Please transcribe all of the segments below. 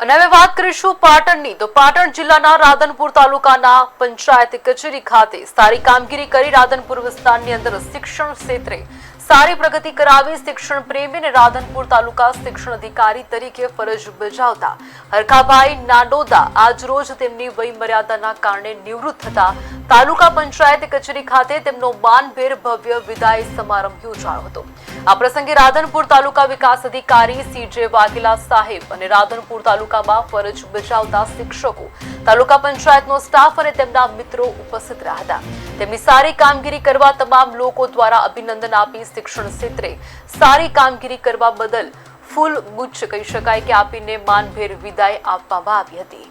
અને હવે વાત કરીશું પાટણની. તો પાટણ જિલ્લાના રાધનપુર તાલુકાના પંચાયત કચેરી ખાતે સારી કામગીરી કરી રાધનપુર વિસ્તારની અંદર શિક્ષણ ક્ષેત્રે સારી પ્રગતિ કરાવી શિક્ષણ પ્રેમી અને રાધનપુર તાલુકા શિક્ષણ અધિકારી તરીકે ફરજ બજાવતા. હરખાભાઈ નાડોદા આજરોજ તેમની વયમર્યાદાના કારણે નિવૃત્ત થતા. તાલુકા પંચાયત કચેરી ખાતે તેમનો માનભેર ભવ્ય વિદાય સમારંભ યોજાયો હતો. આ પ્રસંગે રાધનપુર તાલુકા વિકાસ અધિકારી સીજે વાઘેલા સાહેબ અને રાધનપુર તાલુકામાં ફરજ બજાવતા શિક્ષકો, તાલુકા પંચાયતનો સ્ટાફ અને તેમના મિત્રો ઉપસ્થિત રહ્યા હતા. તેમની સારી કામગીરી કરવા તમામ લોકો દ્વારા અભિનંદન આપી શિક્ષણ ક્ષેત્રે સારી કામગીરી કરવા બદલ ફૂલ ગુચ્છ કહી શકાય કે આપીને માનભેર વિદાય આપવામાં આવી હતી.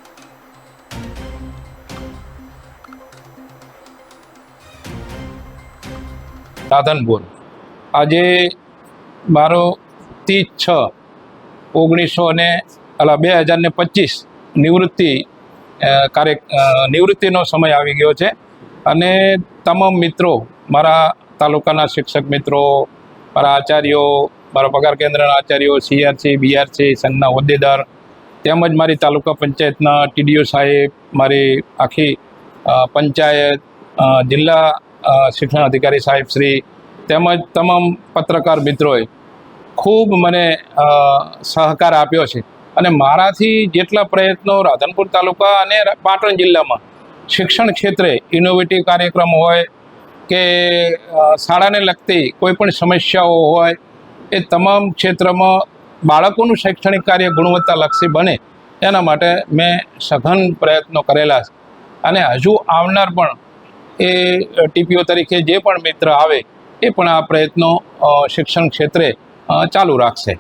રાધનપુર. આજે મારો ત્રીસ છ ઓગણીસો ને અલા બે હજાર ને પચીસ નિવૃત્તિ કાર્ય નિવૃત્તિનો સમય આવી ગયો છે. અને તમામ મિત્રો મારા તાલુકાના શિક્ષક મિત્રો, મારા આચાર્યો, મારા પગાર કેન્દ્રના આચાર્યો સીઆરસી બીઆરસી સંઘના હોદ્દેદાર, તેમજ મારી તાલુકા પંચાયતના ટીડીઓ સાહેબ, મારી આખી પંચાયત જિલ્લા શિક્ષણ અધિકારી સાહેબ શ્રી, તેમજ તમામ પત્રકાર મિત્રોએ ખૂબ મને સહકાર આપ્યો છે. અને મારાથી જેટલા પ્રયત્નો રાધનપુર તાલુકા અને પાટણ જિલ્લામાં શિક્ષણ ક્ષેત્રે ઇનોવેટિવ કાર્યક્રમ હોય કે શાળાને લગતી કોઈ પણ સમસ્યાઓ હોય, એ તમામ ક્ષેત્રમાં બાળકોનું શૈક્ષણિક કાર્ય ગુણવત્તાલક્ષી બને. એના માટે મેં સઘન પ્રયત્નો કરેલા છે. અને હજુ આવનાર પણ એ ટીપીઓ તરીકે જે પણ મિત્ર આવે, એ પણ આ પ્રયત્નો શિક્ષણ ક્ષેત્રે ચાલુ રાખશે.